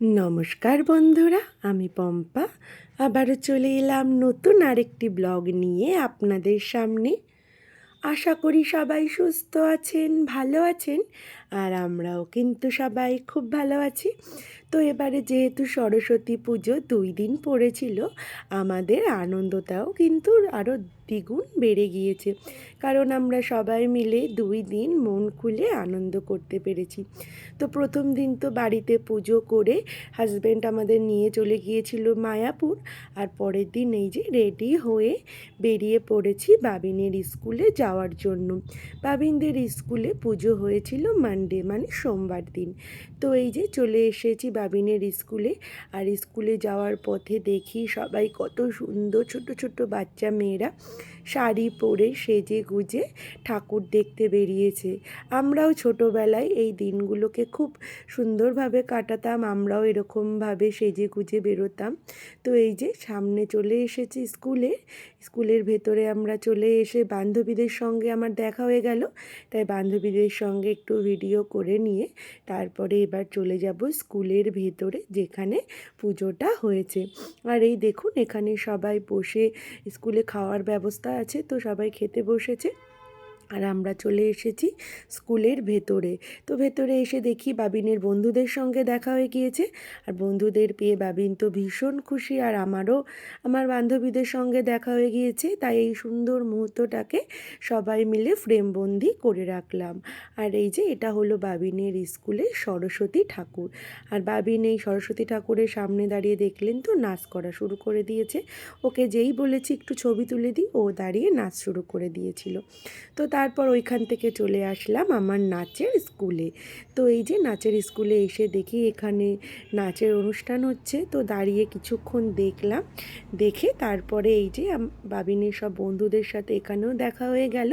নমস্কার বন্ধুরা, আমি পম্পা। আবারও চলে এলাম নতুন আরেকটি ব্লগ নিয়ে আপনাদের সামনে। আশা করি সবাই সুস্থ আছেন, ভালো আছেন। আর আমরাও কিন্তু সবাই খুব ভালো আছি। তো এবারে যেহেতু সরস্বতী পুজো দুই দিন পড়েছিল, আমাদের আনন্দটাও কিন্তু আরও দ্বিগুণ বেড়ে গিয়েছে। কারণ আমরা সবাই মিলে দুই দিন মন খুলে আনন্দ করতে পেরেছি। তো প্রথম দিন তো বাড়িতে পুজো করে হাজব্যান্ড আমাদের নিয়ে চলে গিয়েছিল মায়াপুর, আর পরের দিন এই যে রেডি হয়ে বেরিয়ে পড়েছি বাবিনের স্কুলে যাওয়ার জন্য। বাবিনদের স্কুলে পুজো হয়েছিল মানডে মানে সোমবার দিন। তো এই যে চলে এসেছি বাবিনের স্কুলে। আর স্কুলে যাওয়ার পথে দেখি সবাই কত সুন্দর ছোট ছোট বাচ্চা মেয়েরা শাড়ি পরে সেজে গুজে ঠাকুর দেখতে বেরিয়েছে। আমরাও ছোটোবেলায় এই দিনগুলোকে খুব সুন্দরভাবে কাটাতাম, আমরাও এরকমভাবে সেজে গুজে বেরোতাম। তো এই যে সামনে চলে এসেছি স্কুলে। স্কুলের ভেতরে আমরা চলে এসে বান্ধবীদের সঙ্গে আমার দেখা হয়ে গেল। তাই বান্ধবীদের সঙ্গে একটু ভিডিও করে নিয়ে তারপরে এবার চলে যাব স্কুলের ভেতরে যেখানে পুজোটা হয়েছে। আর এই দেখুন এখানে সবাই বসে স্কুলে খাওয়ার ব্যবস্থা আছে, তো সবাই খেতে বসেছে। আর আমরা চলে এসেছি স্কুলের ভেতরে। তো ভেতরে এসে দেখি বাবিনের বন্ধুদের সঙ্গে দেখা হয়ে গিয়েছে। আর বন্ধুদের পেয়ে বাবিন তো ভীষণ খুশি আর আমারও, আমার বান্ধবীদের সঙ্গে দেখা হয়ে গিয়েছে। তাই এই সুন্দর মুহূর্তটাকে সবাই মিলে ফ্রেমবন্দি করে রাখলাম। আর এই যে এটা হলো বাবিনের স্কুলে সরস্বতী ঠাকুর। আর বাবিন এই সরস্বতী ঠাকুরের সামনে দাঁড়িয়ে দেখলেন তো, নাচ করা শুরু করে দিয়েছে। ওকে যেই বলেছি একটু ছবি তুলে দিই, ও দাঁড়িয়ে নাচ শুরু করে দিয়েছিল। তো তারপর ওইখান থেকে চলে আসলাম আমার নাচের স্কুলে। তো এই যে নাচের স্কুলে এসে দেখি এখানে নাচের অনুষ্ঠান হচ্ছে। তো দাঁড়িয়ে কিছুক্ষণ দেখলাম। দেখে তারপরে এই যে বাবিনের সব বন্ধুদের সাথে এখানেও দেখা হয়ে গেল।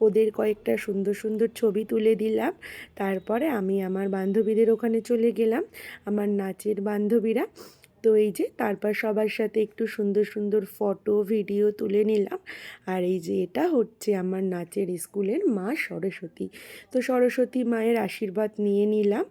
ওদের কয়েকটা সুন্দর সুন্দর ছবি তুলে দিলাম। তারপরে আমি আমার বান্ধবীদের ওখানে চলে গেলাম। আমার নাচের বান্ধবীরা তো এই যে তারপর সবার সাথে একটু সুন্দর সুন্দর ফটো ভিডিও তুলে নিলাম। আর এই যে এটা হচ্ছে আমার নাচের স্কুলের মা সরস্বতী। তো সরস্বতী মায়ের আশীর্বাদ নিয়ে নিলাম,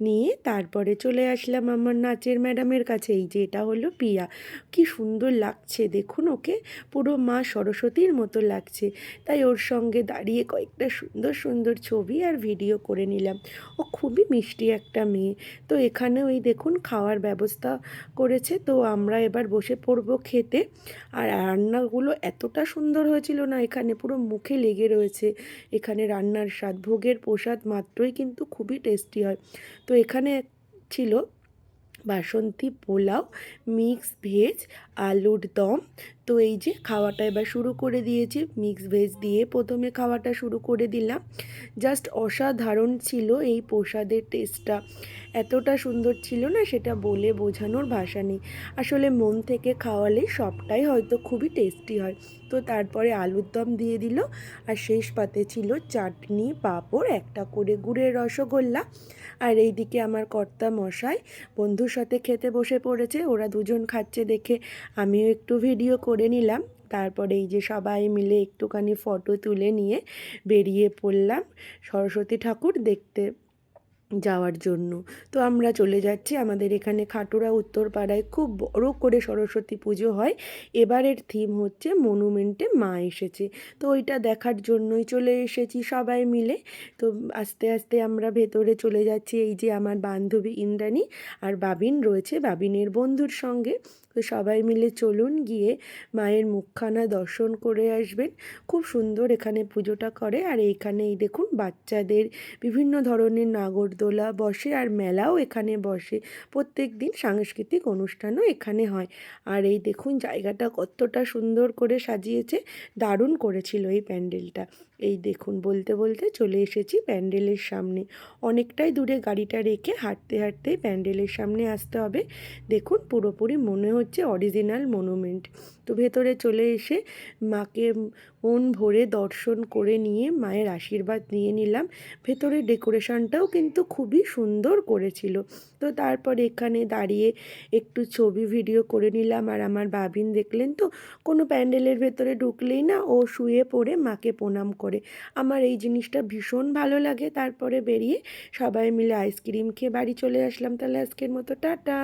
নিয়ে তারপরে চলে আসলাম আমার নাচের ম্যাডামের কাছে। এই যে এটা হলো পিয়া। কি সুন্দর লাগছে দেখুন ওকে। পুরো মা সরস্বতীর মতো লাগছে। তাই ওর সঙ্গে দাঁড়িয়ে কয়েকটা সুন্দর সুন্দর ছবি আর ভিডিও করে নিলাম। ও খুবই মিষ্টি একটা মেয়ে। তো এখানে ওই দেখুন খাওয়ার ব্যবস্থা করেছে, তো আমরা এবার বসে পড়ব খেতে। আর রান্নাগুলো এতটা সুন্দর হয়েছিল না, এখানে পুরো মুখে লেগে রয়েছে। এখানে রান্নার স্বাদ, ভোগের প্রসাদ মাত্রই কিন্তু খুবই টেস্টি হয়। তো এখানে ছিল বাসন্তী পোলাও মিক্স ভেজ, আলুর দম তো এই যে খাওয়াটা এবার শুরু করে দিয়েছি। মিক্স ভেজ দিয়ে প্রথমে খাওয়াটা শুরু করে দিলাম। জাস্ট অসাধারণ ছিল এই প্রসাদের টেস্টটা। এতটা সুন্দর ছিল না সেটা বলে বোঝানোর ভাষা নেই। আসলে মন থেকে খাওয়ালে সবটাই হয়তো খুবই টেস্টি হয়। তো তারপরে আলুর দম দিয়ে দিল। আর শেষ পাতে ছিল চাটনি, পাঁপড়, একটা করে গুড়ের রসগোল্লা। আর এইদিকে আমার কর্তা মশাই বন্ধুর সাথে খেতে বসে পড়েছে। ওরা দুজন খাচ্ছে দেখে। আমিও একটু ভিডিও করে। নিলাম। তারপরে এই যে সবাই মিলে একটুখানি ফটো তুলে নিয়ে বেরিয়ে পড়লাম সরস্বতী ঠাকুর দেখতে যাওয়ার জন্য। তো আমরা চলে যাচ্ছি। আমাদের এখানে খাটুরা উত্তরপাড়ায় খুব বড় করে সরস্বতী পুজো হয়। এবারের থিম হচ্ছে মনুমেন্টে মা এসেছে। তো ওইটা দেখার জন্যই চলে এসেছি সবাই মিলে। তো আস্তে আস্তে আমরা ভেতরে চলে যাচ্ছি। এই যে আমার বান্ধবী ইন্দ্রাণী আর বাবিন রয়েছে। বাবিনের বন্ধুর সঙ্গে। তো সবাই মিলে চলুন গিয়ে মায়ের মুখখানা দর্শন করে আসবেন। খুব সুন্দর এখানে পুজোটা করে। আর এইখানে এই দেখুন বাচ্চাদের বিভিন্ন ধরনের নাগরদোলা বসে আর মেলাও এখানে বসে। প্রত্যেক দিন সাংস্কৃতিক অনুষ্ঠানও এখানে হয়। আর এই দেখুন জায়গাটা কতটা সুন্দর করে সাজিয়েছে। দারুণ করেছিল এই প্যান্ডেলটা। এই দেখুন বলতে বলতে চলে এসেছি প্যান্ডেলের সামনে। অনেকটাই দূরে গাড়িটা রেখে হাঁটতে হাঁটতে প্যান্ডেলের সামনে আসতে হবে। দেখুন পুরোপুরি মনে হচ্ছে অরিজিনাল মনুমেন্ট তো ভেতরে চলে এসে মাকে মন ভরে দর্শন করে নিয়ে মায়ের আশীর্বাদ নিয়ে নিলাম। ভেতরে ডেকোরেশনটাও কিন্তু খুবই সুন্দর করেছিল। তো তারপরে এখানে দাঁড়িয়ে একটু ছবি ভিডিও করে নিলাম। আর আমার বাবিন দেখলেন তো, কোনো প্যান্ডেলের ভেতরে ঢুকলেই না ও শুয়ে পড়ে মাকে প্রণাম করে। আমার এই জিনিসটা ভীষণ ভালো লাগে। তারপরে বেরিয়ে সবাই মিলে আইসক্রিম খেয়ে বাড়ি চলে আসলাম। তাহলে আজকের মতো টাটা।